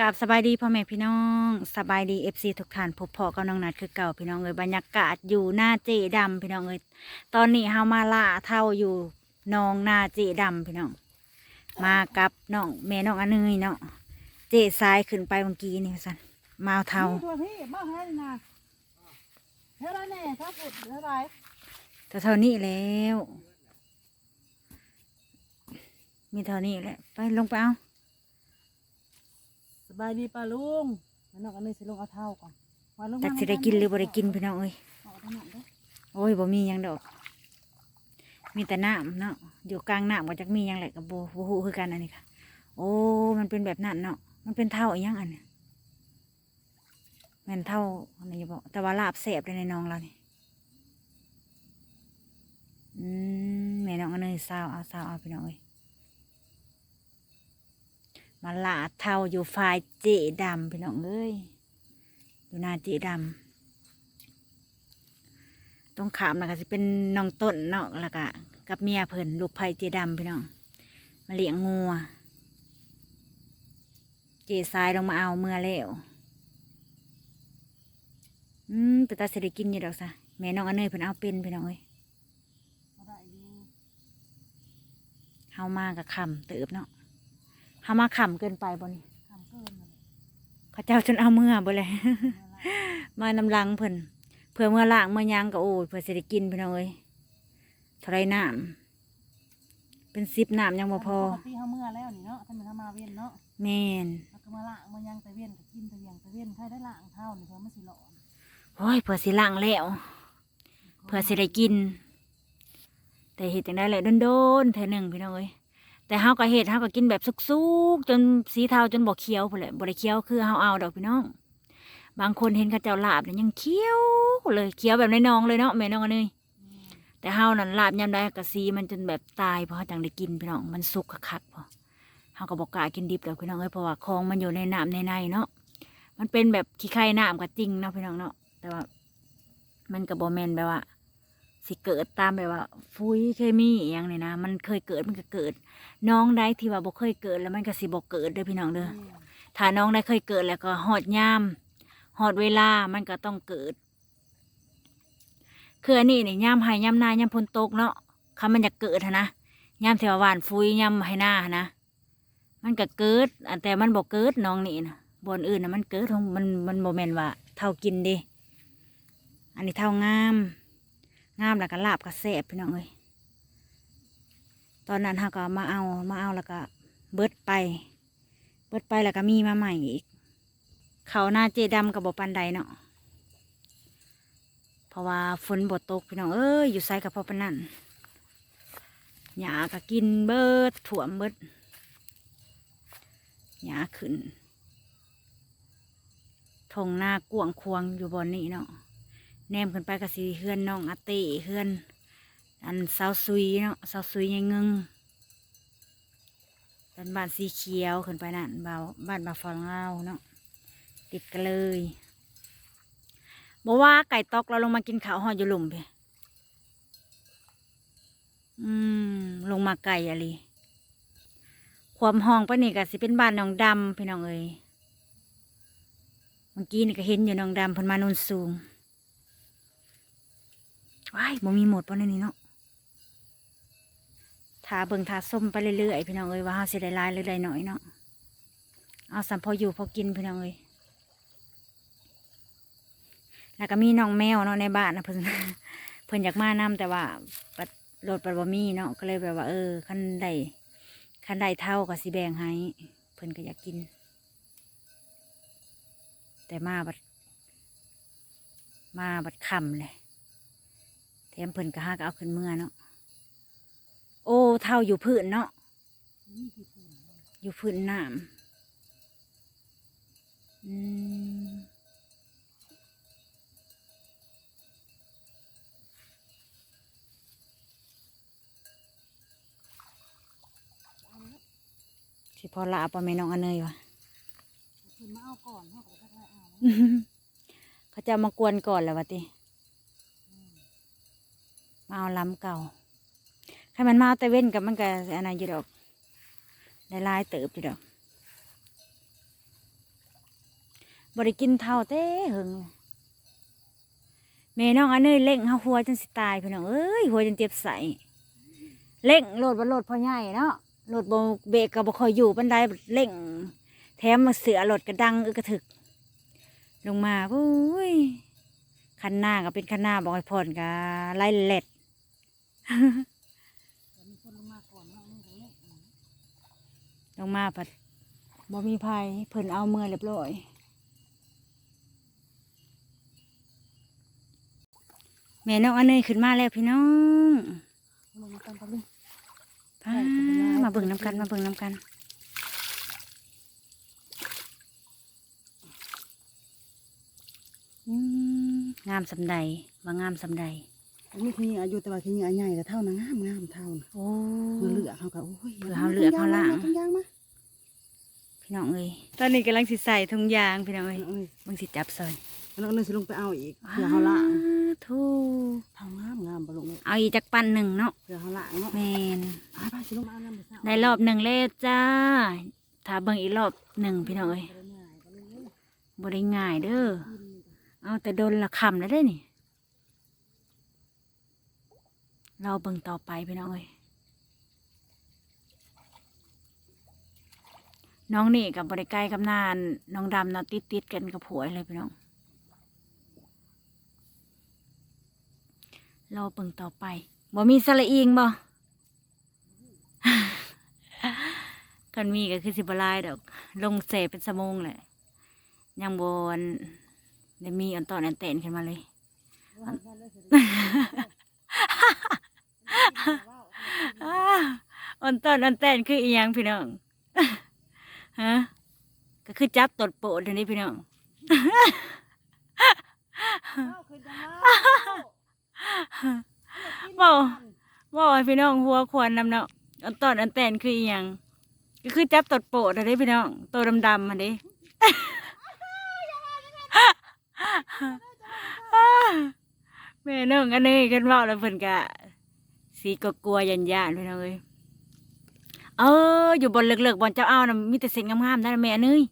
กับสบายดีพ่อแม่พี่น้องสบายดีเอฟซีทุกท่านพบพอกับน้องนัดคือเก่าพี่น้องเอ้ยบรรยากาศอยู่หน้าเจดำพี่น้องเอ้ยตอนนี้เฮามาล่าเท่าอยู่หนองนาเจดำพี่น้อง มากับน้องแม่น้องอันเนยเนาะเจซ้ายขึ้นไปเมื่อกี้นี่สันมาเอาเท่าตัวพี่บ้าให้นะเท่าไรแน่ถ้าปุดเท่าไรแต่เท่านี้แล้ว มีเท่านี้แหละไปลงไปเอาส บายดีป้าลุงแล้วน้องอันนี้สิลงเอาเท่าก่อนวันลงจักสิได้กินหรือบ่ได้กินพี่น้องเอ้ยเอาเท่านั้นเด้อโอ้ยบ่มีหยังดอก มีแต่น้ำเนาะอยู่กลางน้ำก็จักมีหยังแหละกับโบโบหูคือกันอันนี้ค่ะ โอ้มันเป็นแบบนั้นเนาะมันเป็นเท่าอีหยังอันเนี้ยแม่นเท่าอันนี้อย่าบอกแต่ว่าลาบแสบเลยในน้องเรานี่อืมแม่น้องอันนี้ซาวเอาซาวเอาพี่น้องเอ้ย มาลาดเท่าอยู่ฝ่ายเจดำพี่น้องเอ้ยอยู่หน้าเจดำตรงขามนะก็จะเป็นน้องต้นเนาะแล้วก็กับเมียเพิ่นลูกไผ่เจดำพี่น้องมาเลี้ยงงัวเจซ้ายลงมาเอาเมื่อแล้วอืมแต่ตาเสได็กินอยู่ดอกซะแม่น้องอันเนยเพิ่นเอาเป็นพี่น้องเอ้ยเอาได้อยู่เฮามากับคำเติบเนาะ เฮามาคำเกินไปบ่นี่ทำเกินมาเลยเขาเจ้าจนเอาเมื่อบ่เลยเมื่อไรมานำลังเพิ่นเพื่อเมื่อล่างเมื่อยางก็โอ้ยเพื่อสิได้กินพี่น้องเอ้ยเท่าไรน้ำเป็นสิบน้ำยังบ่พอปกติเขาเมื่อแล้วนี่เนาะถ้ามันทำมาเวียนเนาะแม่นแล้วก็มาล้างมายังตะเวียนก็กินตะเวียงตะเวียนใครได้ล้างเท่านี่เพิ่นมันสิหลอนโอ้ยเพื่อสิล่างแล้วเพื่อสิได้กิน แต่เห็ดจังได้แหละโดนๆเธอหนึ่งพี่น้องเอ้ย แต่เฮาก็เห็ดเฮาก็กินแบบสุกๆจนสีเทาจนบ่เคี้ยวพุ่นแหละบ่ได้เคี้ยวคือเฮาเอาดอกพี่น้อง บางคนเห็นเขาเจ้าลาบเนี่ยยังเคี้ยวเลยเคี้ยวแบบในนองเลยเนาะแม่น้องอันนี้แต่เฮานั่นลาบยามใดกะซีมันจนแบบตายเพราะจังได้กินพี่น้องมันสุกคักๆพอเฮาก็บอกกล้ากินดิบดอกพี่น้องเอ้ยเพราะว่าของมันอยู่ในน้ำในในเนาะมันเป็นแบบขี้ไข่น้ำก็จริงเนาะพี่น้องเนาะแต่ว่า มันก็บ่แม่นแบบว่า สิเกิดตามแบบว่าฟุยเคมีอหย่างนี้นะ มันเคยเกิดมันก็เกิด น้องได้ที่ว่าบ่เคยเกิดแล้วมันก็สิบ่เกิดเด้อพี่น้องเด้อเวียนถ้าน้องได้เคยเกิดแล้วก็หอดยามหอดเวลามันก็ต้องเกิดคืออันนี้นี่ยามให้ยามนายามพนตกเนาะคำมันจะเกิดหั้นนะยามเทวาหวานฟุยยามให้หน้าหั้นนะมันก็เกิดอันแต่มันบ่เกิดน้องนี่นะบอนอื่นนะมันเกิดของมันมันโมเมนว่าเท่ากินเดิอันนี้เท่างาม งามแล้วก็ลาบก็แซ่บพี่น้องเอ้ยตอนนั้นเขาก็มาเอามาเอาแล้วก็เบิดไป เบิดไปแล้วก็มีมาใหม่อีก เขาหน้าเจดำกับบปันใดเนาะเพราะว่าฝนบดตกพี่น้องเอ้ยอยู่ไซกับพ่อปนนั่นหญ้าก็กินเบิดถ่วมเบิดหญ้าขึ้นทงหน้ากวงควงอยู่บนนี้เนาะ แนมขึ้นไปก็สีเฮือนน้องอาเต้เฮือน อันเสาซุยเนาะเสาซุยยังงึงเป็นบ้านสีเขียวขึ้นไปนั่นบ้านบ้านบาฟองเล่าเนาะติดกันเลยบอกว่าไก่ตอกเราลงมากินข้าวห่ออยู่หลุมไปอืม ลงมาไก่อะไรความห้องปะนี่ก็สิเป็นบ้านน้องดำพี่น้องเอ้ยเมื่อกี้นี่ก็เห็นอยู่น้องดำเพิ่นมานุนสูง ว้ายบ่มีหมดปะในนี้เนาะทาเบิ่งทาส้มไปเรื่อยๆพี่น้องเอ้ยว่าเฮาสิได้ลายหรือได้น้อยเนาะเอาสัมพออยู่พอกินพี่น้องเอ้ยแล้วก็มีน้องแมวเนาะในบ้านนะเพิ่นเพิ่นอยากมานํแต่ว่าปัดรถปัดบ่มีเนาะก็เลยแบบว่า เออคันใดคันใดเท่ากับสิแบ่งให้เพิ่นก็อยากกิน แต่มาบัดมาบัดคำเลย แถมเพิ่นก็หากเอาขึ้นเมื่อเนาะโอ้เท่าอยู่พื้นเนาะนี่คือผุนอยู่พื้นน้ำอืมสิพอละปะแม่น้องอันเนยวะผุนมาเอาก่อนเขาก็จะได้เอาเขาจะมากวนก่อนแล้ววะติอืม มาเอาล้ำเก่าให้มันมาเอาแต่เว้นกับมันก็อันนั้นอยู่ดอกได้ลายเติบอยู่ดอกบริกินเท่าเต้หึงแม่น้องอันเนยเล่งเฮาหัวจนสิตายพี่น้องเอ้ยหัวจนเจ็บใสเล่งโหลดบ่โหลดพอใหญ่เนาะโหลดบเบรกก็บ่ค่อยอยู่ปานใดเล่ง แถมมาเสือโหลดกระดังอึกระถึก ลงมาปุ้ยคันหน้าก็เป็นคันหน้าบอกให้ผ่อนกะไล่เล็ด มีคนลงมาก่อนเนาะนี่ตรงนี้ลงมาปัดบ่มีภัยเพิ่นเอาเมื่อเรียบร้อยแม่น้องอันเนยขึ้นมาแล้วพี่น้องลงมากันตรงนี้พามาเบิ่งน้ำกันมาเบิ่งน้ำกันอืมงามสำใดว่างามสำใด อันนี้คืออายุแต่ว่าคืออาใหญ่ก็เท่านะงามงามเท่านะโอ้เพื่อเหลือเขาก็โอ้ยเพื่อเขาเหลือเขาล่างทุกอย่างมาพี่น้องเอ้ยตอนนี้กำลังสิใส่ถุงยางพี่น้องเอ้ยเอ้ยมึงสิจับซอยแล้วก็เลยสิลงไปเอาอีกเพื่อเขาล่างทูเท่างามงามบ่ลงเลยเอาอีกจักปันหนึ่งเนาะเพื่อเขาล่างเนาะแมนไปไปสิลงมาเอาน้ำไปซะได้รอบหนึ่งแล้วจ้าถ้าเบิ่งอีกรอบหนึ่งพี่น้องเอ้ยบ่ได้ง่ายเด้อเอาแต่โดนละคำแล้วได้อนี่ เราเบิ่งต่อไปพี่น้องเอ้ยน้องนี่กับบริใกล้กับนานน้องดำนาะติดติดๆกันกับผัวเลยพี่น้อง เราเบิ่งต่อไปบ่มีสละอิงบ่กันมีก็คือสิบลายดอก ลงเสเป็นสมงแหละยังบนได้มีอันต่อนอันเตนขึ้นมาเลย อันตอนอันเตนคืออีหยังพี่น้องฮะก็คือจับตดโปดเดี๋ยวนี้พี่น้องเอาขึ้นจังแล้วเว้าว่าให้พี่น้องหัวควรนำเนาะอันตอนอันแตนคืออีหยังก็คือจับตดโปดอะเด้พี่น้องตัวดำๆมันเด้แม่น้องอันนี้กันเว่าแล้วเพิ่นกะ สีก็กลัวยันยานๆพี่น้องเอ้ยเออ อยู่บนเลิกๆบนเจ้าเอานะมีแต่เส้นงามๆได้แม่เนย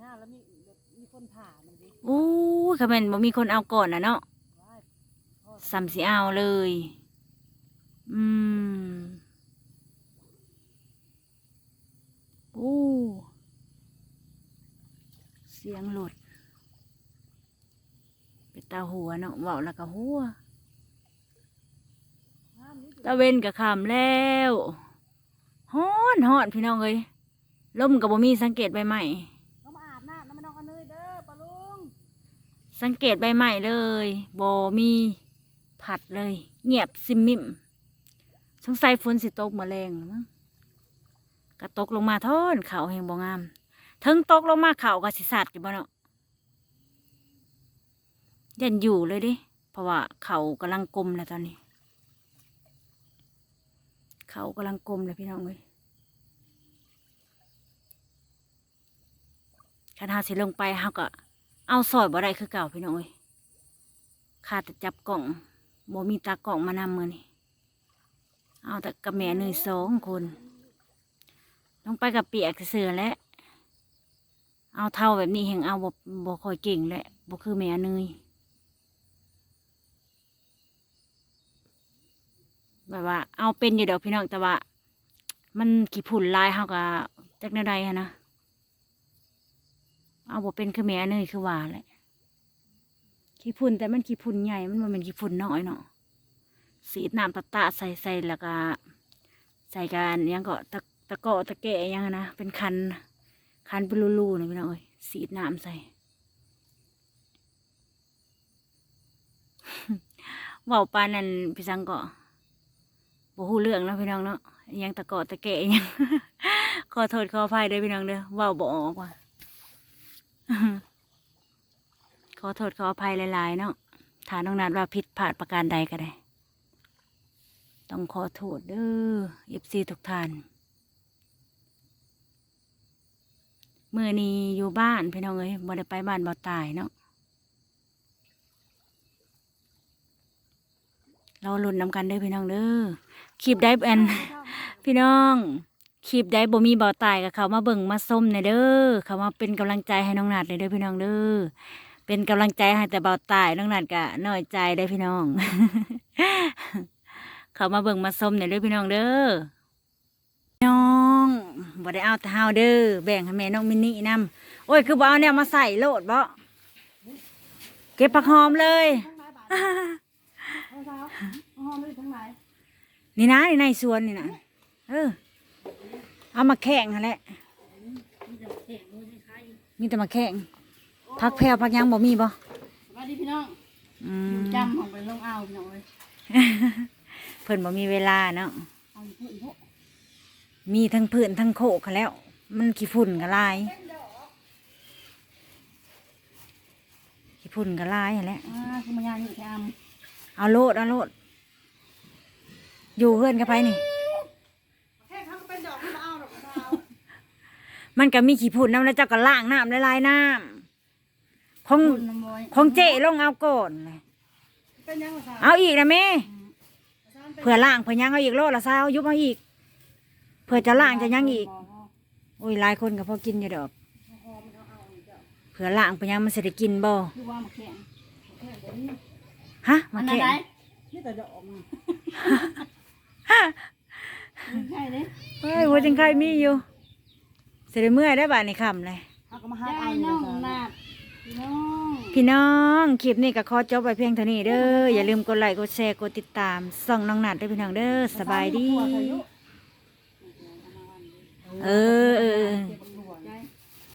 งามแล้วมีมีคนผ่ามันดิอู้คำเป็นบ่มีคนเอาก่อนนะเนาะว้ายพ่อสัมสีเอาเลย อืมอู้เสียงหลุดเป็นตาหัวเนาะเว้าแล้วก็หัวงามนี่ ตะเวนกับขามแล้วฮ้อนฮ้อนพี่น้องเอ้ยลมกับบ่มีสังเกตใบไม้เขามาอาบน้ำน้ำมันนองกันเลยเด้อปะลุงสังเกตใบไม้เลยบ่มีผัดเลย เงียบซิมมิมสงสัยฝนสิตกมาแรงมั้งก็ตกลงมาทอนเขาแหงบ่งามถึงตกลงมาเขาก็สิสัตว์อยู่บ่เนาะยันอยู่เลยเดิเพราะว่าเขากำลังกลมแล้วตอนนี้ เขากำลังกลมเลยพี่น้องเอ้ยคันหาสิลงไปเฮาก็เอาสอยบ่ได้คือเก่าพี่น้องเอ้ยขาดแต่จับกล่องบ่มีตากล่องมานำมือนี่เอาแต่กับแม่เนยสองคนลงไปกับเปียกเสือและ เอาเท่าแบบนี้แห่งเอาบ่บ่คอยเก่งแหละบ่คือแม่เนย แบบว่า เอาเป็นอยู่เดอกพี่น้องแต่ว่า มันกี่ผุ่นลายเฮาก็จักแนวใดหั้นะเอาบ่เป็นคือแม่เนยคือว่าแหละขี้พุ่นแต่มันขี้พุ่นใหญ่มันบ่แมันขี้พุ่นน้อยเนาะสีน้ำตะตะใส่ใส่แล้วก็ใส่กันยังก็ตะตะเกาะตะแกะยังนะเป็นคันคันเป็นรูๆนะพี่น้องเอ้ยสีน้ำใส่เว้าปานนั่นพี่สังก็ บ่ฮู้เรื่องเนาะพี่น้องเนาะยังตะกาะตะแกะยังขอโทษขออภัยด้อพี่น้องเด้อเว้าบ่ออกว่าขอโทษขออภัยหลายๆเนาะถ้าน้องนัดว่าผิดพลาดประการใดก็ได้ ต้องขอโทษเด้อเอฟซีทุกท่านเมื่อนี้อยู่บ้านพี่น้องเอ้ยบ่ได้ไปบ้านบ่ตายเนาะ เราลุ้นนำกันเด้อพี่น้องเด้อคลิปได้แอนพี่น้องคลิปได้บ่มีเบาตายกับเขามาเบิ่งมาส้มในอยเด้อเขามาเป็นกำลังใจให้น้องนัดเลยเด้อพี่น้องเด้อเป็นกำลังใจให้แต่เบาตายน้องนัดก็น้อยใจได้พี่น้อง เขามาเบิ่งมาส้มในอยเด้อพี่น้องเด้อน้องบ่ได้เอาแต่เฮาเด้อแบ่งให้แม่น้องมินนี่นำโอ้ยคือบ่เอาแนวมาใส่โลดบ่เก็บผักหอมเลย เท้าห้องไม่ทั้งไหนนี่นะนี่ในสวนนี่นะเออ เอามาแข่งหั่นแหละมีแต่มาแข่งพักแพรวพักหยังบ่มีบ่สวัสดีพี่น้องอืมจำของไปลงเอาพี่น้องเลยเพิ่นบ่มีเวลาเนาะเอาอยู่พุ่นพวกมีทั้งพื้นทั้งโคกเขาแล้ว มันขี้ฝุ่นก็หลายขี้ฝุ่นก็หลายหั่นแหละอ่าคุณมายานอยู่ที่อาม เอาโลดเอาโลดอยู่เพื่อนกับไผนี่ แค่ทำเป็นดอกมาเอาดอกเท้ามันก็มีขี้ฝุ่นน้ำแล้วเจ้าก็ล้างน้ำละลายน้ำของคุณน้ำมอยของเจ๊ลงเอาก่อนเลยเป็นยังไงเท้าเอาอีกนะแม่เผื่อล่างเผื่อยังเอาอีกโลละซาวยุบเอาอีกเผื่อจะล่างจะยังอีกโอ้ยหลายคนก็พอกินอยู่ดอกเผื่อล่างเผื่อยังมันจะได้กินบ่คือว่ามาแข่งฮะมัมาน อะแข่งไรนี่แต่ดอกมาใช่เลยเฮ้ยหัวจังไคมีอยู่เสได็จเมื่อยได้บ่านี่คำเลยเขาก็มาหาเอาน้องนาดพี่น้องพี่น้องคลิปนี้ก็ขอจบไปเพียงเท่านี้เด้ออย่าลืมกดไลค์กดแชร์กดติดตามส่องน้องนัดด้วยพี่น้องเด้อสบายดี เออเออเออ